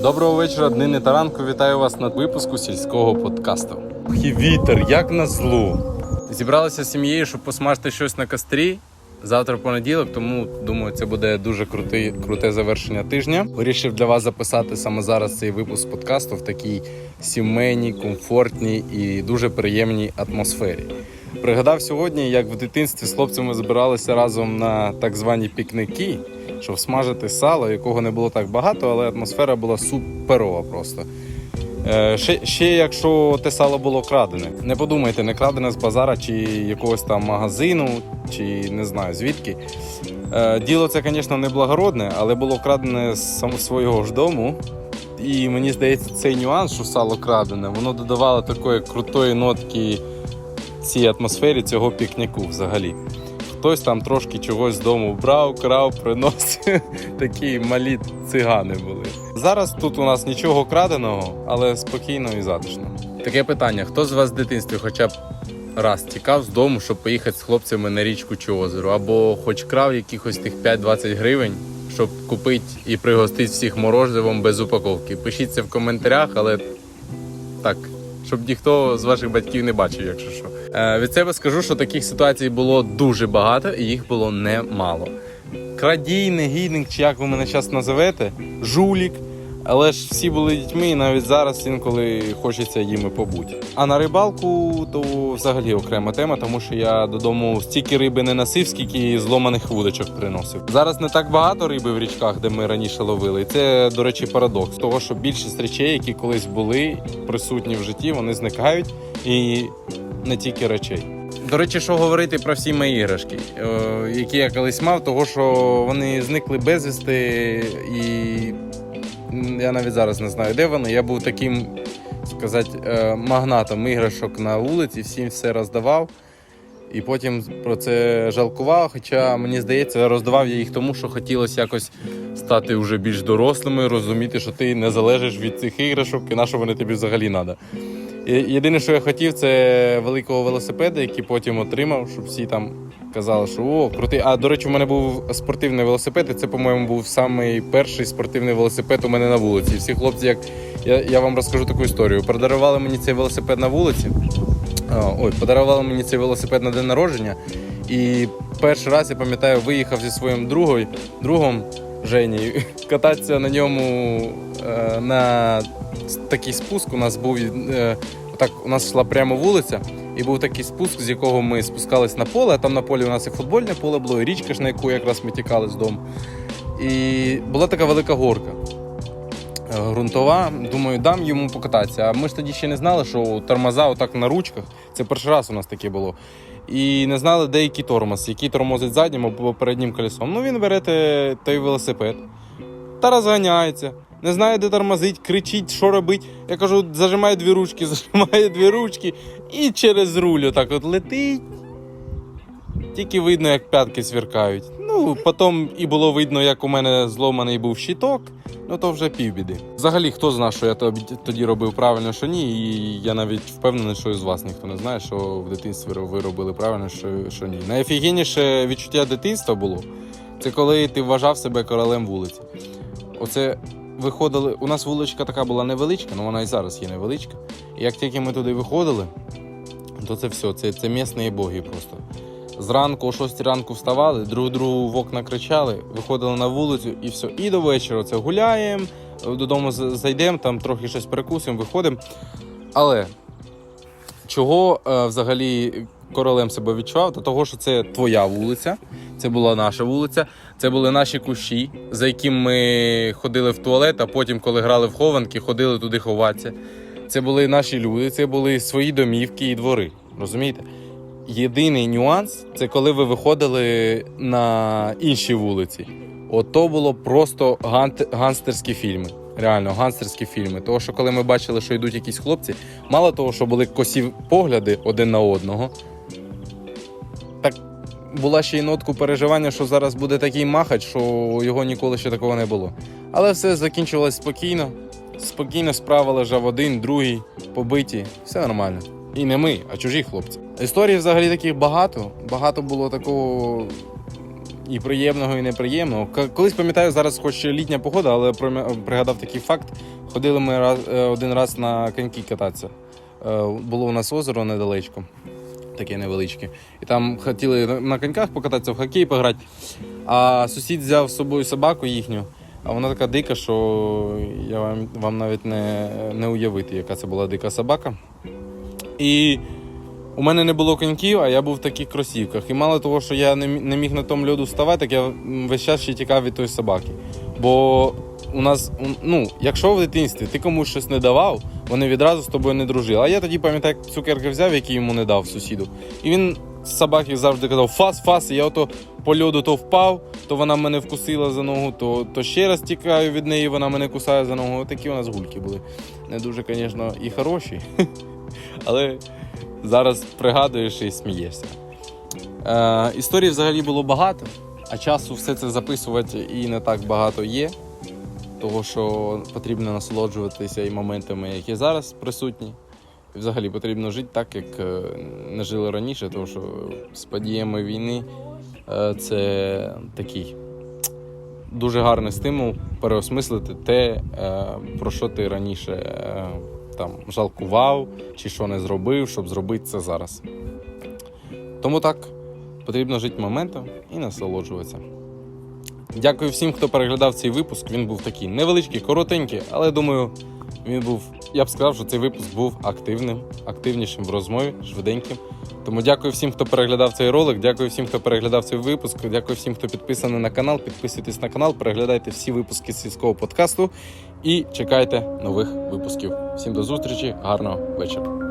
Доброго вечора, днини Таранко. Вітаю вас на випуску сільського подкасту. Вітер, як на злу. Зібралися з сім'єю, щоб посмажити щось на кострі. Завтра понеділок, тому думаю, це буде дуже крутий, круте завершення тижня. Вирішив для вас записати саме зараз цей випуск подкасту в такій сімейній, комфортній і дуже приємній атмосфері. Пригадав сьогодні, як в дитинстві з хлопцями збиралися разом на так звані пікники, щоб смажити сало, якого не було так багато, але атмосфера була суперова просто. Е, Ще, ще якщо те сало було крадене, не подумайте, не крадене з базара чи якогось там магазину, чи не знаю звідки. Е, Діло це, звісно, не благородне, але було крадене з свого ж дому. І мені здається, цей нюанс, що сало крадене, воно додавало такої крутої нотки цій атмосфері цього пікніку взагалі. Хтось там трошки чогось з дому брав, крав, приносив. Такі малі цигани були. Зараз тут у нас нічого краденого, але спокійно і затишно. Таке питання: хто з вас в дитинстві хоча б раз тікав з дому, щоб поїхати з хлопцями на річку чи озеро, або хоч крав якихось тих 5-20 гривень, щоб купити і пригостити всіх морозивом без упаковки? Пишіть це в коментарях, але так, щоб ніхто з ваших батьків не бачив, якщо що. Е, від себе скажу, що таких ситуацій було дуже багато, і їх було немало. Крадій, негідник, чи як ви мене зараз називете, жулік. Але ж всі були дітьми, і навіть зараз інколи хочеться їми побути. А на рибалку то взагалі окрема тема, тому що я додому стільки риби не носив, скільки зломаних вудочок приносив. Зараз не так багато риби в річках, де ми раніше ловили. І це, до речі, парадокс того, що більшість речей, які колись були присутні в житті, вони зникають і не тільки речей. До речі, що говорити про всі мої іграшки, е, які я колись мав, того що вони зникли безвісти, і я навіть зараз не знаю, де вони. Я був таким, сказати, е, магнатом іграшок на вулиці, всім все роздавав. І потім про це жалкував. Хоча мені здається, роздавав я їх тому, що хотілося якось стати вже більш дорослими, розуміти, що ти не залежиш від цих іграшок і на що вони тобі взагалі треба. Єдине, що я хотів, це великого велосипеда, який потім отримав, щоб всі там казали, що о, крутий. А до речі, у мене був спортивний велосипед, і це, по-моєму, був самий перший спортивний велосипед у мене на вулиці. Всі хлопці, як я, я вам розкажу таку історію. Подарували мені цей велосипед на вулиці. Ой, подарували мені цей велосипед на день народження. І перший раз я пам'ятаю, виїхав зі своїм другом, другом Жені, кататися на ньому е, на такий спуск. У нас був е, так, у нас йшла прямо вулиця, і був такий спуск, з якого ми спускались на поле. А там на полі у нас і футбольне поле було, і річка ж на яку якраз ми тікали з дому. І була така велика горка. е, Грунтова, думаю, дам йому покататися. А ми ж тоді ще не знали, що тормоза отак на ручках. Це перший раз у нас таке було. І не знали, де який тормоз, який тормозить заднім або переднім колесом. Ну він бере той велосипед та розганяється. Не знає, де тормозить, кричить, що робить. Я кажу, зажимає дві ручки, зажимає дві ручки і через руль отак от летить. Тільки видно, як п'ятки сверкають. Ну, потім і було видно, як у мене зломаний був щиток, ну то вже півбіди. Взагалі, хто знає, що я тоді робив правильно, що ні, і я навіть впевнений, що із вас ніхто не знає, що в дитинстві ви робили правильно, що, що ні. Найофігенніше відчуття дитинства було, це коли ти вважав себе королем вулиці. Оце виходили. У нас вуличка така була невеличка, але вона і зараз є невеличка. І як тільки ми туди виходили, то це все, це, це місні боги просто. Зранку о 6 ранку вставали, друг другу в окна кричали, виходили на вулицю і все. І до вечора це гуляємо, додому зайдемо, там трохи щось перекусимо, виходимо. Але чого е, взагалі королем себе відчував? Та того, що це твоя вулиця, це була наша вулиця, це були наші кущі, за яким ми ходили в туалет, а потім, коли грали в хованки, ходили туди ховатися. Це були наші люди, це були свої домівки і двори. Розумієте? Єдиний нюанс це коли ви виходили на інші вулиці. Ото було просто гант- гангстерські фільми. Реально, гангстерські фільми. Тому що коли ми бачили, що йдуть якісь хлопці, мало того, що були косі погляди один на одного, так була ще й нотку переживання, що зараз буде такий махач, що його ніколи ще такого не було. Але все закінчилось спокійно. Спокійно справа лежав один, другий, побиті, все нормально. І не ми, а чужі хлопці. Історій взагалі таких багато. Багато було такого і приємного, і неприємного. Колись пам'ятаю, зараз хоч літня погода, але пригадав такий факт. Ходили ми раз, е, один раз на коньки кататися. Е, Було у нас озеро недалечко, таке невеличке. І там хотіли на коньках покататися, в хокей пограти. А сусід взяв з собою собаку їхню, а вона така дика, що я вам, вам навіть не, не уявити, яка це була дика собака. І у мене не було коньків, а я був в таких кросівках. І мало того, що я не, міг на тому льоду вставати, так я весь час ще тікав від тої собаки. Бо у нас, ну, якщо в дитинстві ти комусь щось не давав, вони відразу з тобою не дружили. А я тоді пам'ятаю, як цукерки взяв, які йому не дав сусіду. І він з собаки завжди казав фас, фас, і я ото по льоду то впав, то вона мене вкусила за ногу, то, то ще раз тікаю від неї, вона мене кусає за ногу. Такі у нас гульки були. Не дуже, звісно, і хороші. Але зараз пригадуєш і смієшся. Е, історій взагалі було багато, а часу все це записувати і не так багато є. Того, що потрібно насолоджуватися і моментами, які зараз присутні. І взагалі потрібно жити так, як е, не жили раніше, тому що з подіями війни е, це такий дуже гарний стимул переосмислити те, е, про що ти раніше там жалкував чи що не зробив, щоб зробити це зараз. Тому так, потрібно жити моментом і насолоджуватися. Дякую всім, хто переглядав цей випуск. Він був такий невеличкий, коротенький, але думаю, він був. Я б сказав, що цей випуск був активним, активнішим в розмові, швиденьким. Тому дякую всім, хто переглядав цей ролик. Дякую всім, хто переглядав цей випуск. Дякую всім, хто підписаний на канал. Підписуйтесь на канал, переглядайте всі випуски сільського подкасту і чекайте нових випусків. Всім до зустрічі, гарного вечора.